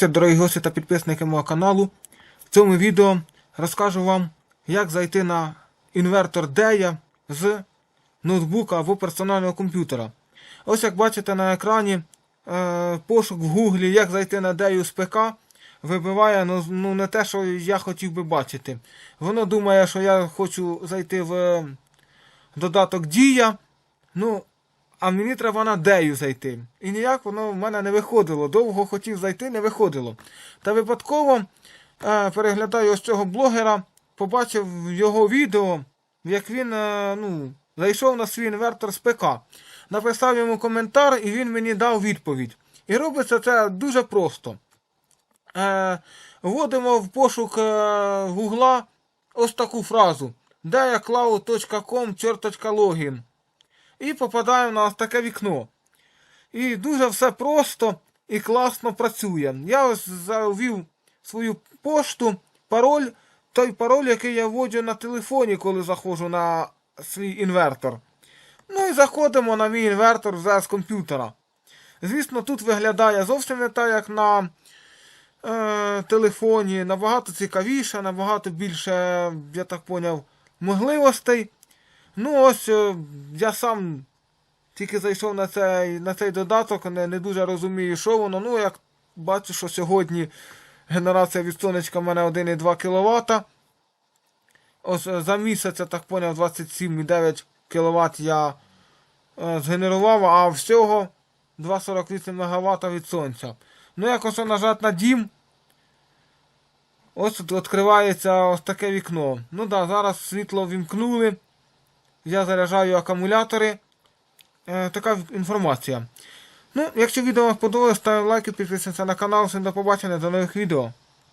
Це, дорогі гості та підписники мого каналу. В цьому відео розкажу вам, як зайти на інвертор Дея з ноутбука або персонального комп'ютера. Ось як бачите на екрані е, пошук в Гуглі, як зайти на Дею з ПК, вибиває ну, ну, не те, що я хотів би бачити. Воно думає, що я хочу зайти в е, додаток Дія. Ну, а мені треба на дею зайти. І ніяк воно в мене не виходило. Довго хотів зайти, не виходило. Та випадково е, переглядаю ось цього блогера, побачив його відео, як він е, ну, зайшов на свій інвертор з ПК. Написав йому коментар, і він мені дав відповідь. І робиться це дуже просто. Е, вводимо в пошук е, Гугла ось таку фразу diacloud.com черточка логін і попадаємо на ось таке вікно. І дуже все просто і класно працює. Я ось завів свою пошту, пароль, той пароль, який я вводжу на телефоні, коли заходжу на свій інвертор. Ну і заходимо на мій інвертор вже з комп'ютера. Звісно, тут виглядає зовсім не так, як на е, телефоні. Набагато цікавіше, набагато більше, я так поняв, можливостей. Ну, ось е, я сам тільки зайшов на цей, на цей додаток, не, не дуже розумію, що воно. Ну, як бачу, що сьогодні генерація від сонечка в мене 1,2 кВт. Ось е, за місяць, я так поняв, 27,9 кВт я е, згенерував, а всього 2,48 МВт від сонця. Ну, якось нажати на дім. Ось тут відкривається ось таке вікно. Ну да, зараз світло вімкнули. Я заряджаю акумулятори. Е, така інформація. Ну, якщо відео вам сподобалось, ставте лайки, підписуйтесь на канал. Всім до побачення, до нових відео.